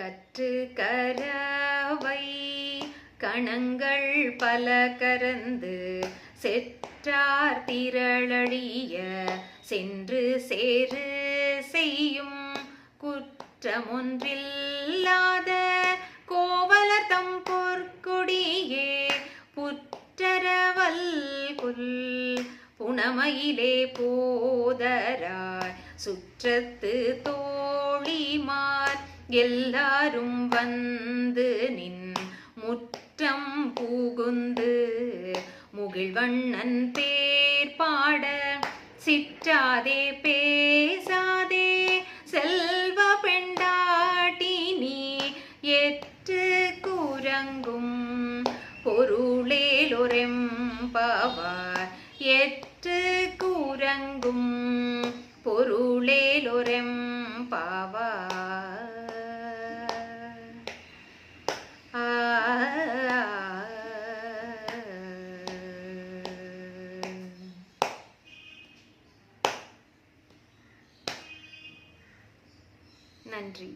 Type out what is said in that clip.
கற்று கரவை கணங்கள் பல கரந்து செற்றார் திரளழிய. சென்று சேரு செய்யும் குற்றமொன்றில்லாத கோவலர் தம் பொற்கொடியே. புற்றரவல் குல் புனமையிலே போதராய். சுற்றத்து தோ எல்லாரும் வந்து நின் முற்றம் புகுந்து முகிழ்வண்ணன் பேர் பாட சிற்றாதே பேசாதே செல்வ பெண்டாட்டி நீ எற்று குரங்கும் பொருளேலொரெம்பவார் எற்று குரங்கும் பொருளேலொரெம்பவார். நன்றி